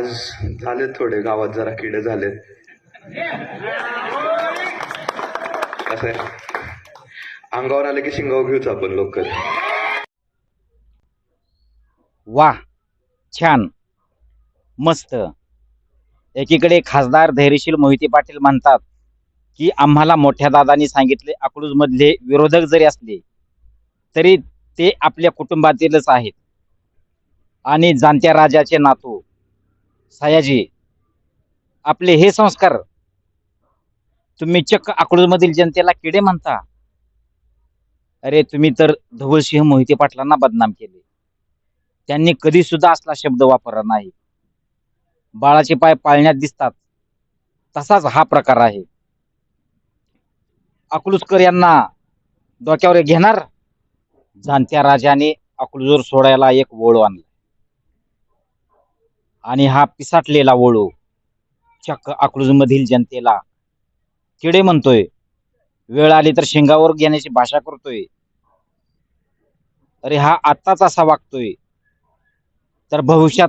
झाले थोडे गावात जरा किडे झालेत. कसं आहे? अंगावर आले की शिंगावर घेऊच आपण लोक वा छान. मस्त. एकीकडे खासदार धैर्यशील मोहिते पाटील म्हणतात की आम्हाला मोठ्या दादांनी सांगितले अकलूज मधले विरोधक जरी असले तरी ते आपल्या कुटुंबातीलच आहेत. आणि जाणत्या राजाचे नातू सयाजी आपले हे संस्कार तुम्ही चक्क अकलूजमधील जनतेला किडे म्हणता? अरे तुम्ही तर धवलसिंह मोहिते पाटलांना बदनाम केले. त्यांनी कधी सुद्धा असला शब्द वापरला नाही. बाळाचे पाय पाळण्यात दिसतात. तसाच हा प्रकार आहे. अकलूजकर यांना डोक्यावर घेणार? जाणत्या राजाने अकलूजवर सोडायला एक वळू आणला. आणि हा पिसाटलेला वळू. चक्क अकलूजमधील जनतेला किडे म्हणतोय. वेळ आली तर शेंगावर घेण्याची भाषा करतोय. अरे हा आत्ताच असा वागतोय. तर भविष्यात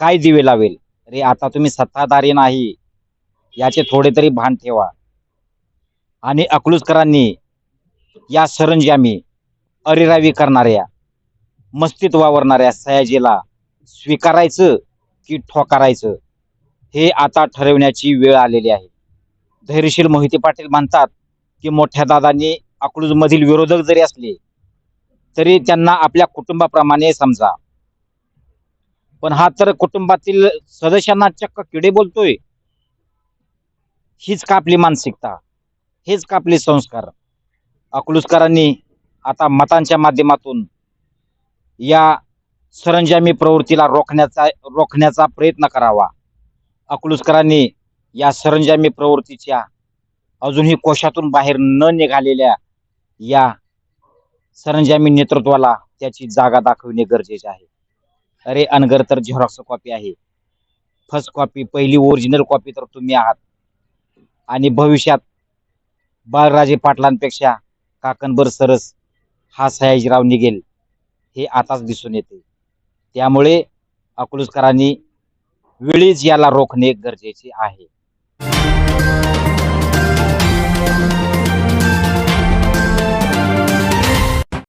काय दिवे लावेल? अरे आता तुम्ही सत्ताधारी नाही. याचे थोडे तरी भान ठेवा. आणि अकलूजकरांनी या सरंजामी अरेरावी करणाऱ्या मस्तीत वावरणाऱ्या सयाजीला स्वीकारायचं की ठोकारायचं. हे आता ठरवण्याची वेळ आलेली आहे. धैर्यशील मोहिते पाटील म्हणतात की मोठ्या दादांनी अकलूजमधील विरोधक जरी असले तरी त्यांना आपल्या कुटुंबाप्रमाणे समजा. पण हा तर कुटुंबातील सदस्यांना चक्क किडे बोलतोय. हीच का आपली मानसिकता. हेच का आपले संस्कार. अकलूजकरांनी आता मतांच्या माध्यमातून या सरंजामी प्रवृत्तीला रोखण्याचा रोखण्याचा प्रयत्न करावा. अकलूजकरांनी या सरंजामी प्रवृत्तीच्या अजूनही कोशातून बाहेर न निघालेल्या या सरंजामी नेतृत्वाला त्याची जागा दाखवणे गरजेचे आहे. अरे अनगर तर झेरॉक्स कॉपी आहे. फर्स्ट कॉपी पहिली ओरिजिनल कॉपी तर तुम्ही आहात. आणि भविष्यात बाळराजे पाटलांपेक्षा काकणबर सरस हा सयाजीराव निघेल हे आताच दिसून येते. त्यामुळे अकलूजकरांनी वेळीच याला रोखणे गरजेचे आहे.